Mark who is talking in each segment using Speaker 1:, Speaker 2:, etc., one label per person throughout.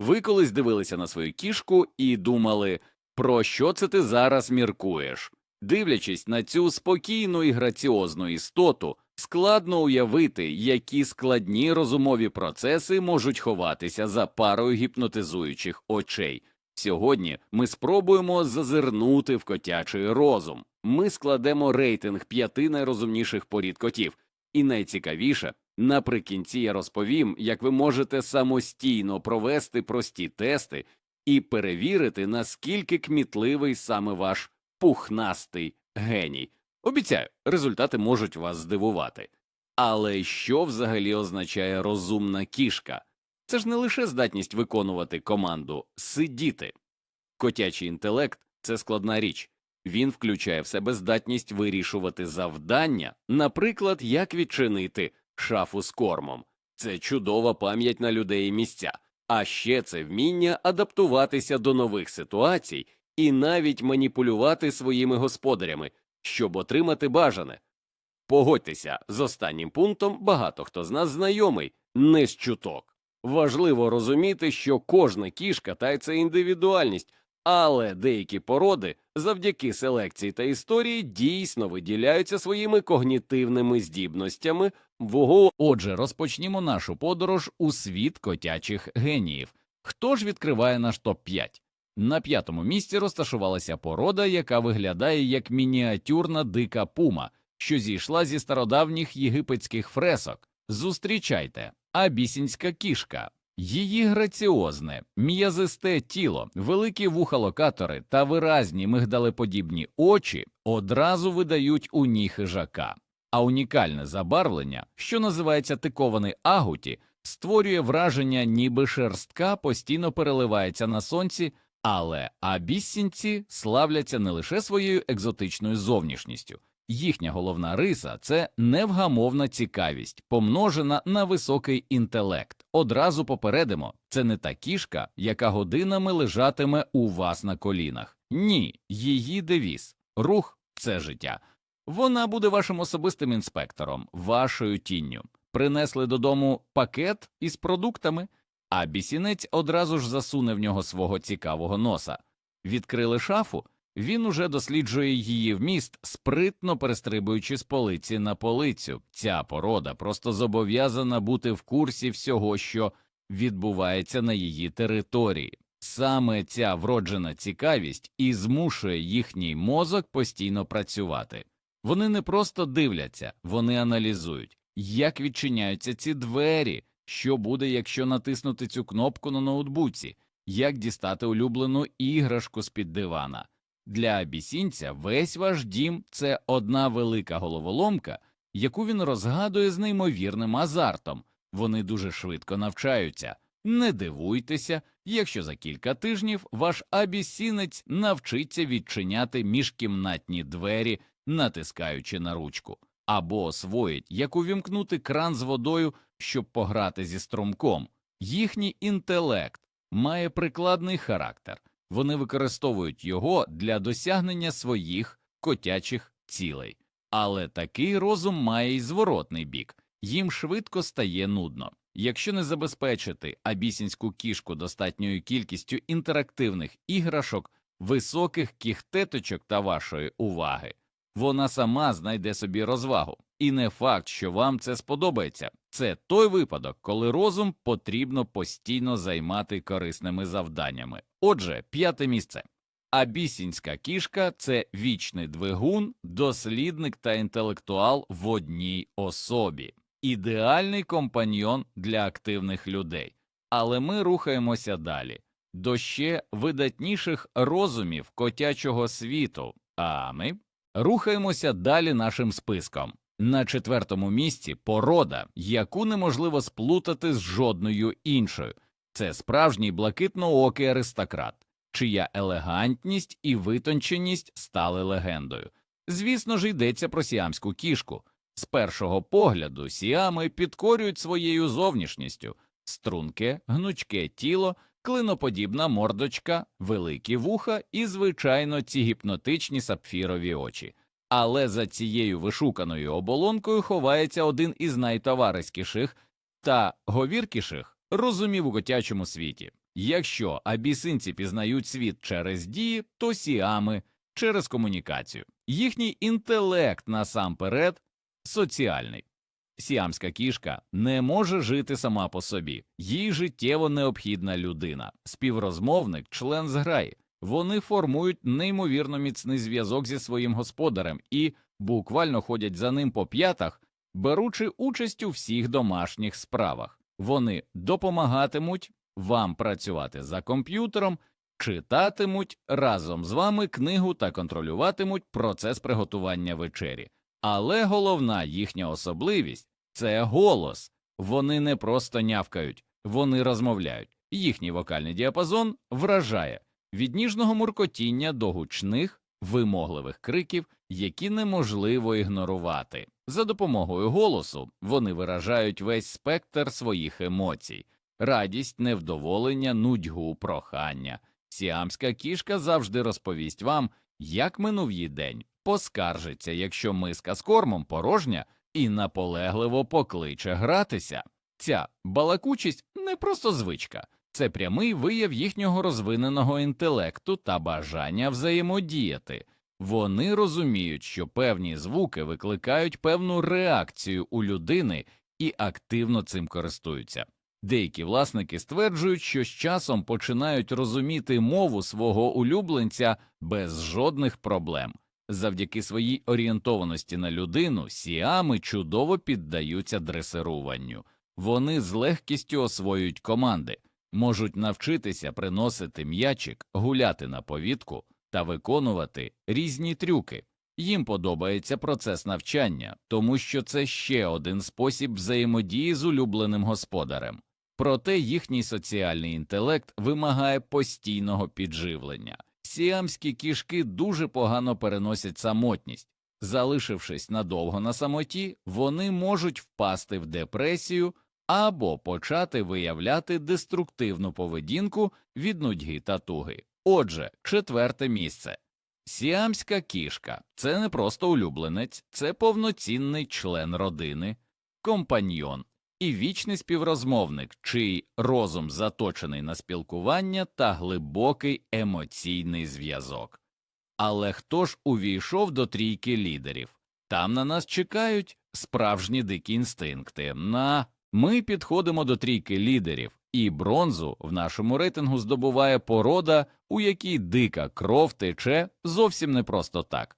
Speaker 1: Ви колись дивилися на свою кішку і думали, про що це ти зараз міркуєш? Дивлячись на цю спокійну і граціозну істоту, складно уявити, які складні розумові процеси можуть ховатися за парою гіпнотизуючих очей. Сьогодні ми спробуємо зазирнути в котячий розум. Ми складемо рейтинг п'яти найрозумніших порід котів, і найцікавіше, наприкінці я розповім, як ви можете самостійно провести прості тести і перевірити, наскільки кмітливий саме ваш пухнастий геній. Обіцяю, результати можуть вас здивувати. Але що взагалі означає розумна кішка? Це ж не лише здатність виконувати команду сидіти. Котячий інтелект це складна річ. Він включає в себе здатність вирішувати завдання, наприклад, як відчинити шафу з кормом. Це чудова пам'ять на людей і місця, а ще це вміння адаптуватися до нових ситуацій і навіть маніпулювати своїми господарями, щоб отримати бажане. Погодьтеся, з останнім пунктом багато хто з нас знайомий, не з чуток. Важливо розуміти, що кожна кішка та й це індивідуальність, але деякі породи завдяки селекції та історії дійсно виділяються своїми когнітивними здібностями вого. Отже, розпочнімо нашу подорож у світ котячих геніїв. Хто ж відкриває наш топ 5 На п'ятому місці розташувалася порода, яка виглядає як мініатюрна дика пума, що зійшла зі стародавніх єгипетських фресок. Зустрічайте, абісінська кішка. Її граціозне, м'язисте тіло, великі вуха-локатори та виразні мигдалеподібні очі одразу видають у ній хижака, а унікальне забарвлення, що називається тикований агуті, створює враження, ніби шерстка постійно переливається на сонці, але абіссінці славляться не лише своєю екзотичною зовнішністю. Їхня головна риса це невгамовна цікавість, помножена на високий інтелект. Одразу попередимо, це не та кішка, яка годинами лежатиме у вас на колінах. Ні, її девіз рух це життя. Вона буде вашим особистим інспектором, вашою тінню. Принесли додому пакет із продуктами, а бісінець одразу ж засуне в нього свого цікавого носа. Відкрили шафу. Він уже досліджує її вміст, спритно перестрибуючи з полиці на полицю. Ця порода просто зобов'язана бути в курсі всього, що відбувається на її території. Саме ця вроджена цікавість і змушує їхній мозок постійно працювати. Вони не просто дивляться, вони аналізують, як відчиняються ці двері, що буде, якщо натиснути цю кнопку на ноутбуці, як дістати улюблену іграшку з під дивана. Для абісінця весь ваш дім це одна велика головоломка, яку він розгадує з неймовірним азартом. Вони дуже швидко навчаються. Не дивуйтеся, якщо за кілька тижнів ваш абісінець навчиться відчиняти міжкімнатні двері, натискаючи на ручку, або освоїть, як увімкнути кран з водою, щоб пограти зі струмком. Їхній інтелект має прикладний характер вони використовують його для досягнення своїх котячих цілей. Але такий розум має й зворотний бік їм швидко стає нудно. Якщо не забезпечити абісінську кішку достатньою кількістю інтерактивних іграшок, високих кіхтеточок та вашої уваги, вона сама знайде собі розвагу. І не факт, що вам це сподобається. Це той випадок, коли розум потрібно постійно займати корисними завданнями. Отже, п'яте місце. Абісінська кішка це вічний двигун, дослідник та інтелектуал в одній особі, ідеальний компаньйон для активних людей. Але ми рухаємося далі до ще видатніших розумів котячого світу, а ми рухаємося далі нашим списком. На четвертому місці порода, яку неможливо сплутати з жодною іншою. Це справжній блакитноокий аристократ, чия елегантність і витонченість стали легендою. Звісно ж, йдеться про сіамську кішку. З першого погляду сіами підкорюють своєю зовнішністю струнке, гнучке тіло, клиноподібна мордочка, великі вуха і, звичайно, ці гіпнотичні сапфірові очі. Але за цією вишуканою оболонкою ховається один із найтовариськіших та говіркіших розумів у котячому світі. Якщо абісинці пізнають світ через дії, то сіами через комунікацію. Їхній інтелект насамперед соціальний. Сіамська кішка не може жити сама по собі, їй життєво необхідна людина, співрозмовник, член зграї. Вони формують неймовірно міцний зв'язок зі своїм господарем і буквально ходять за ним по п'ятах, беручи участь у всіх домашніх справах. Вони допомагатимуть вам працювати за комп'ютером, читатимуть разом з вами книгу та контролюватимуть процес приготування вечері. Але головна їхня особливість це голос. Вони не просто нявкають, вони розмовляють. Їхній вокальний діапазон вражає від ніжного муркотіння до гучних, вимогливих криків, які неможливо ігнорувати. За допомогою голосу вони виражають весь спектр своїх емоцій радість, невдоволення, нудьгу, прохання. Сіамська кішка завжди розповість вам, як минув її день, поскаржиться, якщо миска з кормом порожня, і наполегливо покличе гратися. Ця балакучість не просто звичка, це прямий вияв їхнього розвиненого інтелекту та бажання взаємодіяти. Вони розуміють, що певні звуки викликають певну реакцію у людини і активно цим користуються. Деякі власники стверджують, що з часом починають розуміти мову свого улюбленця без жодних проблем. Завдяки своїй орієнтованості на людину сіами чудово піддаються дресируванню. Вони з легкістю освоюють команди, можуть навчитися приносити м'ячик, гуляти на повітку та виконувати різні трюки. Їм подобається процес навчання, тому що це ще один спосіб взаємодії з улюбленим господарем. Проте їхній соціальний інтелект вимагає постійного підживлення. Сіамські кішки дуже погано переносять самотність. Залишившись надовго на самоті, вони можуть впасти в депресію або почати виявляти деструктивну поведінку від нудьги та туги. Отже, четверте місце. Сіамська кішка це не просто улюбленець, це повноцінний член родини, компаньйон і вічний співрозмовник, чий розум заточений на спілкування та глибокий емоційний зв'язок. Але хто ж увійшов до трійки лідерів? Там на нас чекають справжні дикі інстинкти. На ми підходимо до трійки лідерів, і бронзу в нашому рейтингу здобуває порода, у якій дика кров тече зовсім не просто так.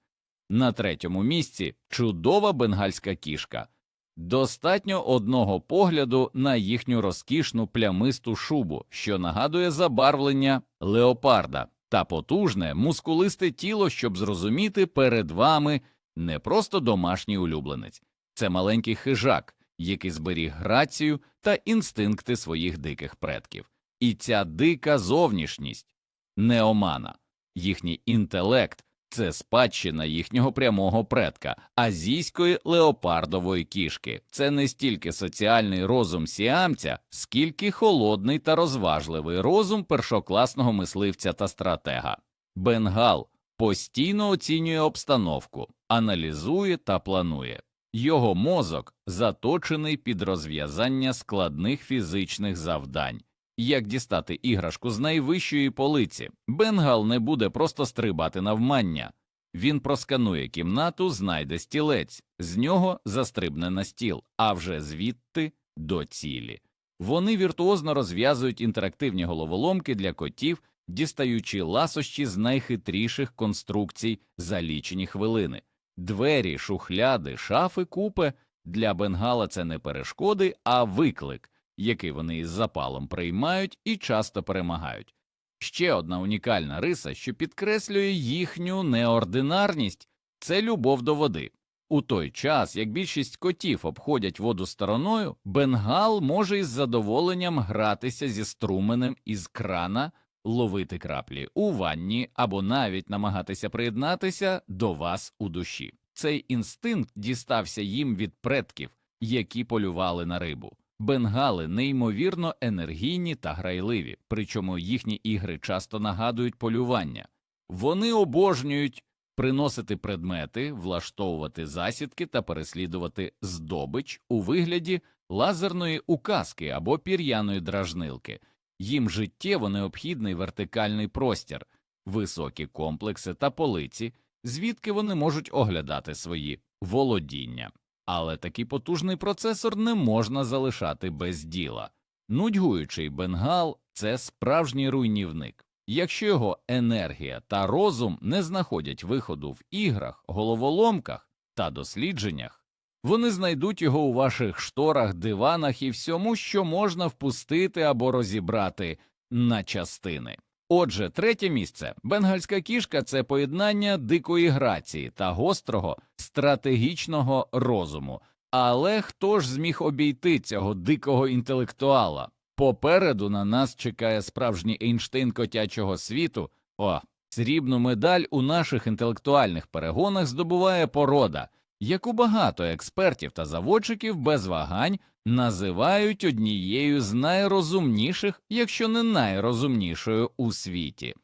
Speaker 1: На третьому місці чудова бенгальська кішка. Достатньо одного погляду на їхню розкішну плямисту шубу, що нагадує забарвлення леопарда, та потужне, мускулисте тіло, щоб зрозуміти перед вами не просто домашній улюбленець, це маленький хижак, який зберіг грацію та інстинкти своїх диких предків. І ця дика зовнішність не омана, їхній інтелект це спадщина їхнього прямого предка, азійської леопардової кішки. Це не стільки соціальний розум сіамця, скільки холодний та розважливий розум першокласного мисливця та стратега. Бенгал постійно оцінює обстановку, аналізує та планує. Його мозок заточений під розв'язання складних фізичних завдань. Як дістати іграшку з найвищої полиці? Бенгал не буде просто стрибати навмання. Він просканує кімнату, знайде стілець, з нього застрибне на стіл, а вже звідти до цілі. Вони віртуозно розв'язують інтерактивні головоломки для котів, дістаючи ласощі з найхитріших конструкцій за лічені хвилини. Двері, шухляди, шафи, купе для бенгала це не перешкоди, а виклик який вони із запалом приймають і часто перемагають. Ще одна унікальна риса, що підкреслює їхню неординарність це любов до води. У той час, як більшість котів обходять воду стороною, бенгал може із задоволенням гратися зі струменем із крана, ловити краплі у ванні або навіть намагатися приєднатися до вас у душі. Цей інстинкт дістався їм від предків, які полювали на рибу. Бенгали неймовірно енергійні та грайливі, причому їхні ігри часто нагадують полювання. Вони обожнюють приносити предмети, влаштовувати засідки та переслідувати здобич у вигляді лазерної указки або пір'яної дражнилки. Їм життєво необхідний вертикальний простір, високі комплекси та полиці, звідки вони можуть оглядати свої володіння. Але такий потужний процесор не можна залишати без діла. Нудьгуючий бенгал це справжній руйнівник. Якщо його енергія та розум не знаходять виходу в іграх, головоломках та дослідженнях, вони знайдуть його у ваших шторах, диванах і всьому, що можна впустити або розібрати на частини. Отже, третє місце бенгальська кішка це поєднання дикої грації та гострого стратегічного розуму. Але хто ж зміг обійти цього дикого інтелектуала? Попереду на нас чекає справжній Ейнштейн котячого світу. О, срібну медаль у наших інтелектуальних перегонах здобуває порода, яку багато експертів та заводчиків без вагань називають однією з найрозумніших, якщо не найрозумнішою у світі.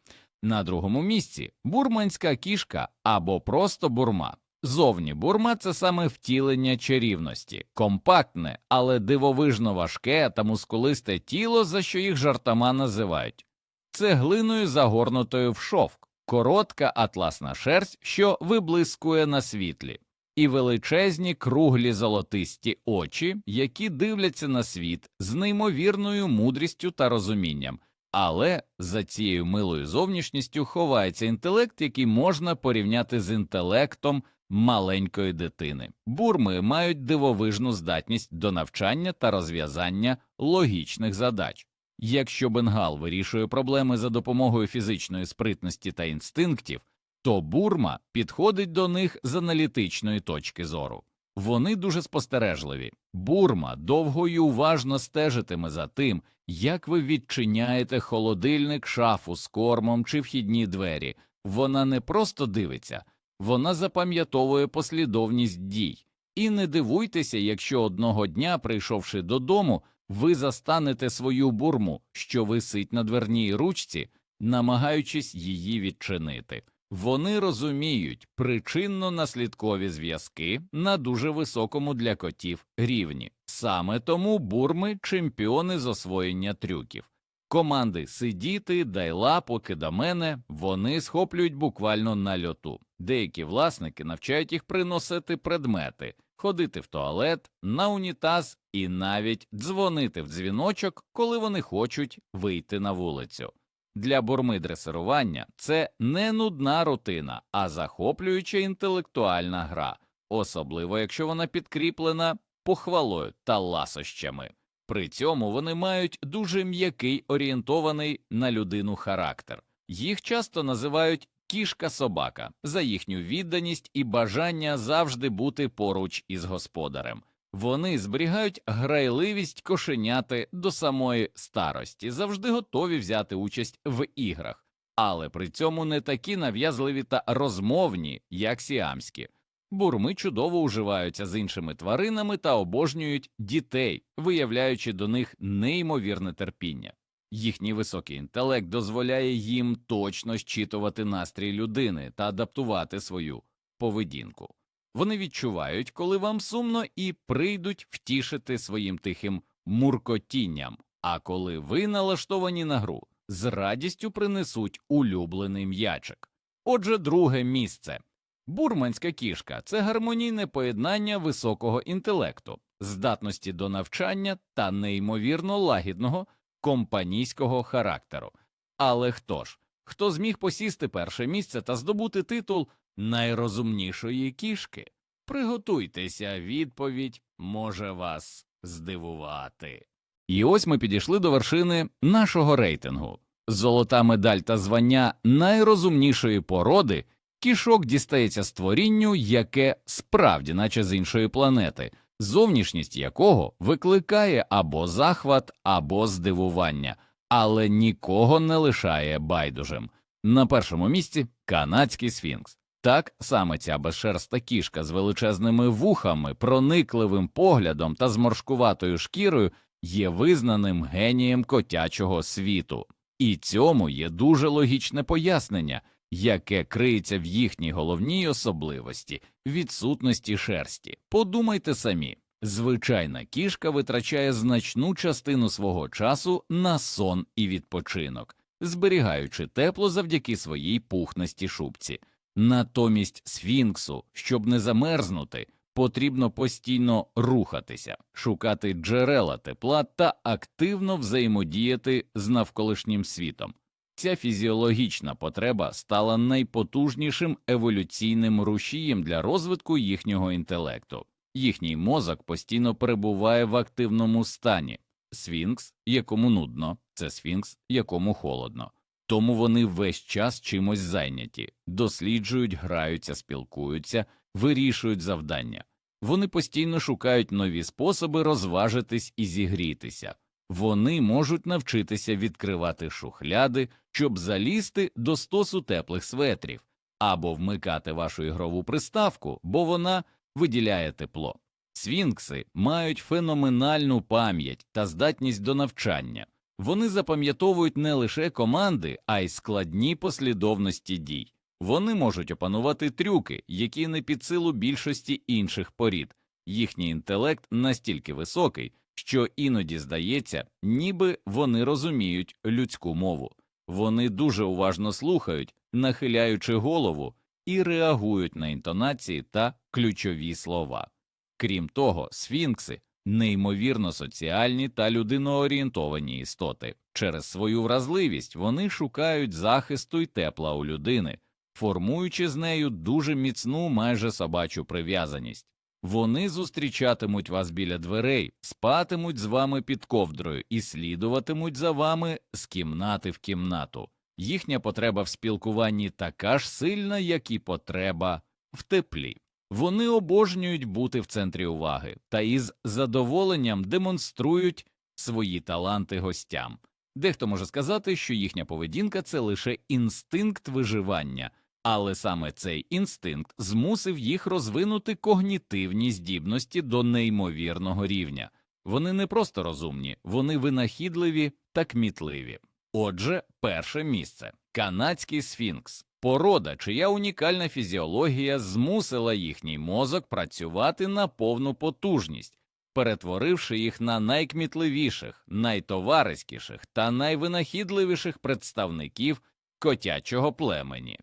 Speaker 1: На другому місці бурманська кішка або просто бурма. Зовні бурма це саме втілення чарівності, компактне, але дивовижно важке та мускулисте тіло, за що їх жартома називають цеглиною загорнутою в шовк, коротка атласна шерсть, що виблискує на світлі, і величезні круглі золотисті очі, які дивляться на світ з неймовірною мудрістю та розумінням. Але за цією милою зовнішністю ховається інтелект, який можна порівняти з інтелектом маленької дитини. Бурми мають дивовижну здатність до навчання та розв'язання логічних задач. Якщо бенгал вирішує проблеми за допомогою фізичної спритності та інстинктів, то бурма підходить до них з аналітичної точки зору. Вони дуже спостережливі. Бурма довго й уважно стежитиме за тим, як ви відчиняєте холодильник, шафу з кормом чи вхідні двері. Вона не просто дивиться, вона запам'ятовує послідовність дій. І не дивуйтеся, якщо одного дня, прийшовши додому, ви застанете свою бурму, що висить на дверній ручці, намагаючись її відчинити. Вони розуміють причинно-наслідкові зв'язки на дуже високому для котів рівні. Саме тому бурми чемпіони з освоєння трюків. Команди сидіти, дай лапоки до мене, вони схоплюють буквально на льоту. Деякі власники навчають їх приносити предмети, ходити в туалет, на унітаз і навіть дзвонити в дзвіночок, коли вони хочуть вийти на вулицю. Для бурми дресирування це не нудна рутина, а захоплююча інтелектуальна гра, особливо якщо вона підкріплена похвалою та ласощами. При цьому вони мають дуже м'який орієнтований на людину характер. Їх часто називають кішка собака за їхню відданість і бажання завжди бути поруч із господарем. Вони зберігають грайливість кошеняти до самої старості, завжди готові взяти участь в іграх, але при цьому не такі нав'язливі та розмовні, як сіамські. Бурми чудово уживаються з іншими тваринами та обожнюють дітей, виявляючи до них неймовірне терпіння. Їхній високий інтелект дозволяє їм точно щитувати настрій людини та адаптувати свою поведінку. Вони відчувають, коли вам сумно, і прийдуть втішити своїм тихим муркотінням, а коли ви налаштовані на гру, з радістю принесуть улюблений м'ячик. Отже, друге місце. Бурманська кішка це гармонійне поєднання високого інтелекту, здатності до навчання та неймовірно лагідного компанійського характеру. Але хто ж? Хто зміг посісти перше місце та здобути титул найрозумнішої кішки? Приготуйтеся, відповідь може вас здивувати. І ось ми підійшли до вершини нашого рейтингу. Золота медаль та звання найрозумнішої породи кішок дістається створінню, яке справді, наче з іншої планети, зовнішність якого викликає або захват, або здивування, але нікого не лишає байдужим. На першому місці канадський сфінкс. Так саме ця безшерста кішка з величезними вухами, проникливим поглядом та зморшкуватою шкірою є визнаним генієм котячого світу. І цьому є дуже логічне пояснення, яке криється в їхній головній особливості відсутності шерсті. Подумайте самі, Звичайна кішка витрачає значну частину свого часу на сон і відпочинок, зберігаючи тепло завдяки своїй пухнастій шубці. Натомість сфінксу, щоб не замерзнути, потрібно постійно рухатися, шукати джерела тепла та активно взаємодіяти з навколишнім світом. Ця фізіологічна потреба стала найпотужнішим еволюційним рушієм для розвитку їхнього інтелекту. Їхній мозок постійно перебуває в активному стані. Сфінкс, якому нудно, це сфінкс, якому холодно. Тому вони весь час чимось зайняті, досліджують, граються, спілкуються, вирішують завдання. Вони постійно шукають нові способи розважитись і зігрітися. Вони можуть навчитися відкривати шухляди, щоб залізти до стосу теплих светрів, або вмикати вашу ігрову приставку, бо вона виділяє тепло. Сфінкси мають феноменальну пам'ять та здатність до навчання. Вони запам'ятовують не лише команди, а й складні послідовності дій. Вони можуть опанувати трюки, які не під силу більшості інших порід. Їхній інтелект настільки високий, що іноді здається, ніби вони розуміють людську мову. Вони дуже уважно слухають, нахиляючи голову, і реагують на інтонації та ключові слова. Крім того, сфінкси неймовірно соціальні та людиноорієнтовані істоти. Через свою вразливість вони шукають захисту й тепла у людини, формуючи з нею дуже міцну майже собачу прив'язаність. Вони зустрічатимуть вас біля дверей, спатимуть з вами під ковдрою і слідуватимуть за вами з кімнати в кімнату. Їхня потреба в спілкуванні така ж сильна, як і потреба в теплі. Вони обожнюють бути в центрі уваги та із задоволенням демонструють свої таланти гостям. Дехто може сказати, що їхня поведінка це лише інстинкт виживання, але саме цей інстинкт змусив їх розвинути когнітивні здібності до неймовірного рівня. Вони не просто розумні, вони винахідливі та кмітливі. Отже, перше місце канадський сфінкс. Порода, чия унікальна фізіологія змусила їхній мозок працювати на повну потужність, перетворивши їх на найкмітливіших, найтовариськіших та найвинахідливіших представників котячого племені.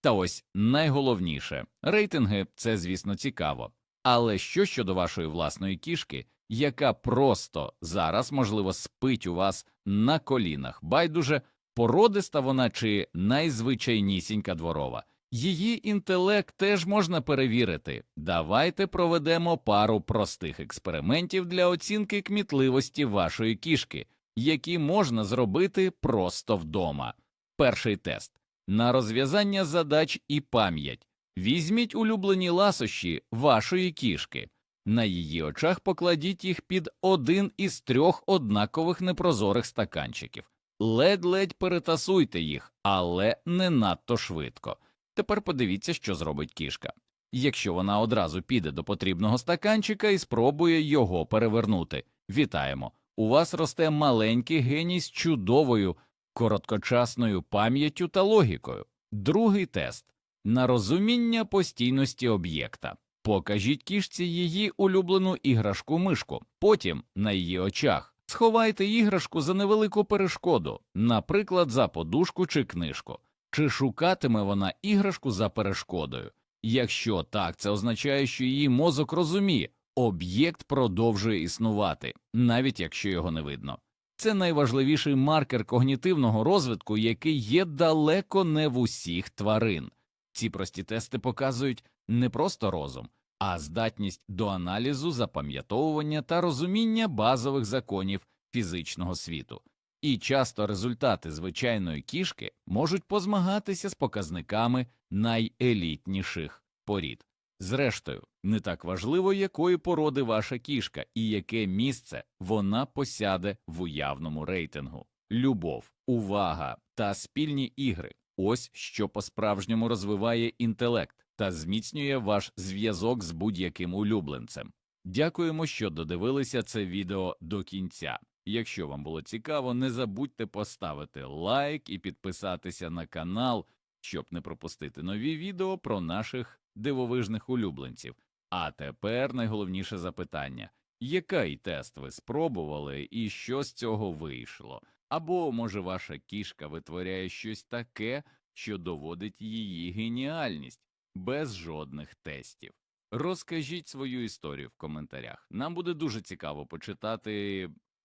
Speaker 1: Та ось найголовніше рейтинги це, звісно, цікаво. Але що щодо вашої власної кішки, яка просто зараз, можливо, спить у вас на колінах, байдуже породиста вона чи найзвичайнісінька дворова. Її інтелект теж можна перевірити. Давайте проведемо пару простих експериментів для оцінки кмітливості вашої кішки, які можна зробити просто вдома. Перший тест на розв'язання задач і пам'ять. Візьміть улюблені ласощі вашої кішки. На її очах покладіть їх під один із трьох однакових непрозорих стаканчиків. Ледь-ледь перетасуйте їх, але не надто швидко. Тепер подивіться, що зробить кішка. Якщо вона одразу піде до потрібного стаканчика і спробує його перевернути. Вітаємо! У вас росте маленький геній з чудовою, короткочасною пам'яттю та логікою. Другий тест на розуміння постійності об'єкта. Покажіть кішці її улюблену іграшку мишку, потім на її очах. Сховайте іграшку за невелику перешкоду, наприклад, за подушку чи книжку, чи шукатиме вона іграшку за перешкодою. Якщо так, це означає, що її мозок розуміє, об'єкт продовжує існувати, навіть якщо його не видно. Це найважливіший маркер когнітивного розвитку, який є далеко не в усіх тварин. Ці прості тести показують не просто розум, а здатність до аналізу, запам'ятовування та розуміння базових законів фізичного світу. І часто результати звичайної кішки можуть позмагатися з показниками найелітніших порід. Зрештою, не так важливо, якої породи ваша кішка і яке місце вона посяде в уявному рейтингу. Любов, увага та спільні ігри ось що по справжньому розвиває інтелект та зміцнює ваш зв'язок з будь-яким улюбленцем. Дякуємо, що додивилися це відео до кінця. Якщо вам було цікаво, не забудьте поставити лайк і підписатися на канал, щоб не пропустити нові відео про наших дивовижних улюбленців. А тепер найголовніше запитання який тест ви спробували і що з цього вийшло? Або, може, ваша кішка витворяє щось таке, що доводить її геніальність без жодних тестів. Розкажіть свою історію в коментарях. Нам буде дуже цікаво почитати